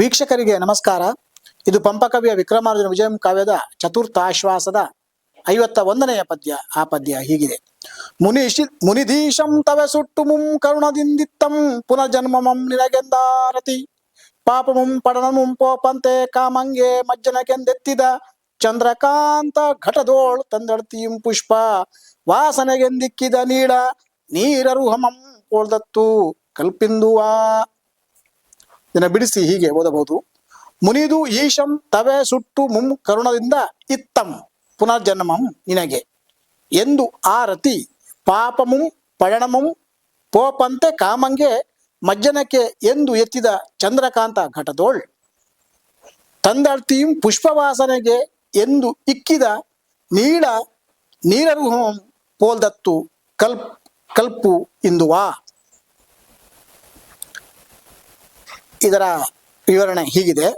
ವೀಕ್ಷಕರಿಗೆ ನಮಸ್ಕಾರ. ಇದು ಪಂಪಕವಿಯ ವಿಕ್ರಮಾರ್ಜುನ ವಿಜಯಂ ಕಾವ್ಯದ ಚತುರ್ಥಾಶ್ವಾಸದ ಐವತ್ತ ಒಂದನೆಯ ಪದ್ಯ. ಆ ಪದ್ಯ ಹೀಗಿದೆ. ಮುನಿಶಿ, ಮುನಿಧೀಶಂ ತವೆ ಸುಟ್ಟು ಮುಂ ಕರುಣದಿಂದಿತ್ತಂ ಪುನರ್ಜನ್ಮಮಂ ನಿನಗೆಂದಾರತಿ. ಪಾಪಮುಂ ಪಡನಮುಂ ಪೋಪಂತೆ ಕಾಮಂಗೆ ಮಜ್ಜನಗೆಂದೆತ್ತಿದ ಚಂದ್ರಕಾಂತ ಘಟದೋಳ್ ತಂದಳ್ತಿಯಂ ಪುಷ್ಪ ವಾಸನೆಗೆಂದಿಕ್ಕಿದ ನೀಡ ನೀರರುಹಮಂ ಓಳ್ದತ್ತು ಕಲ್ಪಿಂದುವಾ ಇದನ್ನ ಬಿಡಿಸಿ ಹೀಗೆ ಓದಬಹುದು. ಮುನಿದು ಈಶಂ ತವೆ ಸುಟ್ಟು ಮುಂ ಕರುಣದಿಂದ ಇತ್ತಂ ಪುನರ್ಜನ್ಮಂ ನಿನಗೆ. ಎಂದು ಆ ರತಿ ಪಾಪಮುಂ ಪಯಣಮುಂ ಪೋಪಂತೆ ಕಾಮಂಗೆ ಮಜ್ಜನಕ್ಕೆ ಎಂದು ಎತ್ತಿದ ಚಂದ್ರಕಾಂತ ಘಟದೋಳ್. ತಂದಳ್ತಿயும் ಪುಷ್ಪವಾಸನೆಗೆ ಎಂದು ಇಕ್ಕಿದ ನೀಳ ನೀರರುಹಂ ಪೋಲ್ದತ್ತು ಕಲ್ಪ್ ಕಲ್ಪು ಇಂದುವಾ. ಇದರ ವಿವರಣೆ ಹೀಗಿದೆ.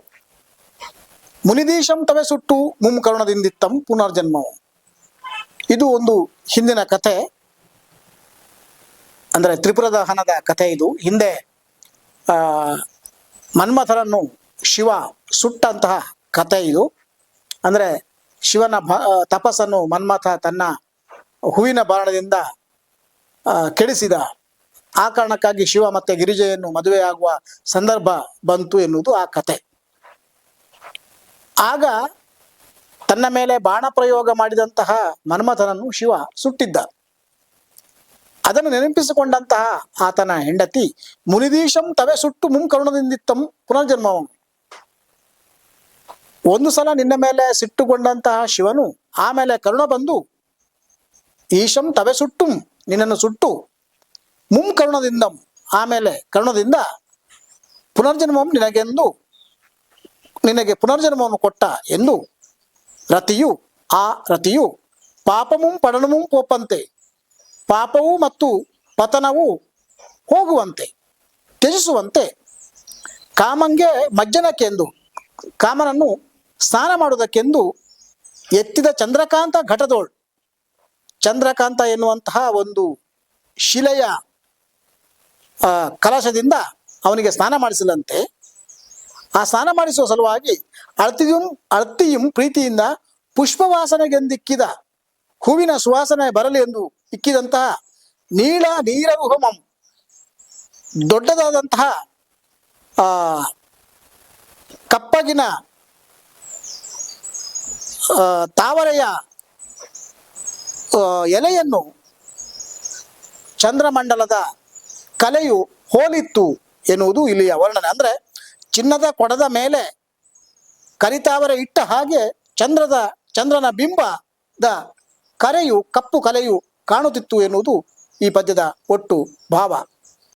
ಮುನಿದೀಶಂ ತವೆ ಸುಟ್ಟು ಮುಂ ಕರುಣದಿಂದಿತ್ತಂ ಪುನರ್ಜನ್ಮವು. ಇದು ಒಂದು ಹಿಂದಿನ ಕಥೆ. ಅಂದರೆ ತ್ರಿಪುರದ ಹನದ ಕಥೆ ಇದು. ಹಿಂದೆ ಮನ್ಮಥರನ್ನು ಶಿವ ಸುಟ್ಟಂತಹ ಕಥೆ ಇದು. ಅಂದರೆ ಶಿವನ ಭ, ತಪಸ್ಸನ್ನು ಮನ್ಮಥ ತನ್ನ ಹೂವಿನ ಬಾಣದಿಂದ ಕೆಡಿಸಿದ ಆ ಕಾರಣಕ್ಕಾಗಿ ಶಿವ ಮತ್ತೆ ಗಿರಿಜೆಯನ್ನು ಮದುವೆಯಾಗುವ ಸಂದರ್ಭ ಬಂತು ಎನ್ನುವುದು ಆ ಕತೆ. ಆಗ ತನ್ನ ಮೇಲೆ ಬಾಣ ಪ್ರಯೋಗ ಮಾಡಿದಂತಹ ಮನ್ಮಥನನ್ನು ಶಿವ ಸುಟ್ಟಿದ್ದ. ಅದನ್ನು ನೆನಪಿಸಿಕೊಂಡಂತಹ ಆತನ ಹೆಂಡತಿ, ಮುನಿದೀಶಂ ತವೆ ಸುಟ್ಟು ಮುಂ ಕರುಣದಿಂದಿತ್ತಂ ಪುನರ್ಜನ್ಮವಂ ಒಂದು ಸಲ ನಿನ್ನ ಮೇಲೆ ಸಿಟ್ಟುಗೊಂಡಂತಹ ಶಿವನು ಆಮೇಲೆ ಕರುಣ ಬಂದು, ಈಶಂ ತವೆ ಸುಟ್ಟು ನಿನ್ನನ್ನು ಸುಟ್ಟು ಮುಂ ಕರುಣದಿಂದ ಆಮೇಲೆ ಕರ್ಣದಿಂದ ಪುನರ್ಜನ್ಮಂ ನಿನಗೆಂದು, ನಿನಗೆ ಪುನರ್ಜನ್ಮವನ್ನು ಕೊಟ್ಟ ಎಂದು ರತಿಯು, ಆ ರತಿಯು ಪಾಪಮುಂ ಪಡನಮುಂ ಕೋಪಂತೆ. ಪಾಪವು ಮತ್ತು ಪತನವು ಹೋಗುವಂತೆ, ತ್ಯಜಿಸುವಂತೆ. ಕಾಮಂಗೆ ಮಜ್ಜನಕ್ಕೆಂದು, ಕಾಮನನ್ನು ಸ್ನಾನ ಮಾಡುವುದಕ್ಕೆಂದು ಎತ್ತಿದ ಚಂದ್ರಕಾಂತ ಘಟದೋಳ್. ಚಂದ್ರಕಾಂತ ಎನ್ನುವಂತಹ ಒಂದು ಶಿಲೆಯ ಕಲಶದಿಂದ ಅವನಿಗೆ ಸ್ನಾನ ಮಾಡಿಸಲಂತೆ. ಆ ಸ್ನಾನ ಮಾಡಿಸುವ ಸಲುವಾಗಿ ಅಳತಿಯು ಅಳತಿಯು ಪ್ರೀತಿಯಿಂದ ಪುಷ್ಪವಾಸನೆಗೆಂದಿಕ್ಕಿದ ಹೂವಿನ ಸುವಾಸನೆ ಬರಲಿ ಎಂದು ಇಕ್ಕಿದಂತಹ ನೀಳ ನೀರ ಹೋಮಂ ದೊಡ್ಡದಾದಂತಹ ಕಪ್ಪಗಿನ ತಾವರೆಯ ಎಲೆಯನ್ನು ಚಂದ್ರಮಂಡಲದ ಕಲೆಯು ಹೋಲಿತ್ತು ಎನ್ನುವುದು ಇಲ್ಲಿಯ ವರ್ಣನೆ. ಅಂದ್ರೆ ಚಿನ್ನದ ಕೊಡದ ಮೇಲೆ ಕರಿತಾವರೆ ಇಟ್ಟ ಹಾಗೆ ಚಂದ್ರದ, ಚಂದ್ರನ ಬಿಂಬದ ಕರೆಯು, ಕಪ್ಪು ಕಲೆಯು ಕಾಣುತ್ತಿತ್ತು ಎನ್ನುವುದು ಈ ಪದ್ಯದ ಒಟ್ಟು ಭಾವ.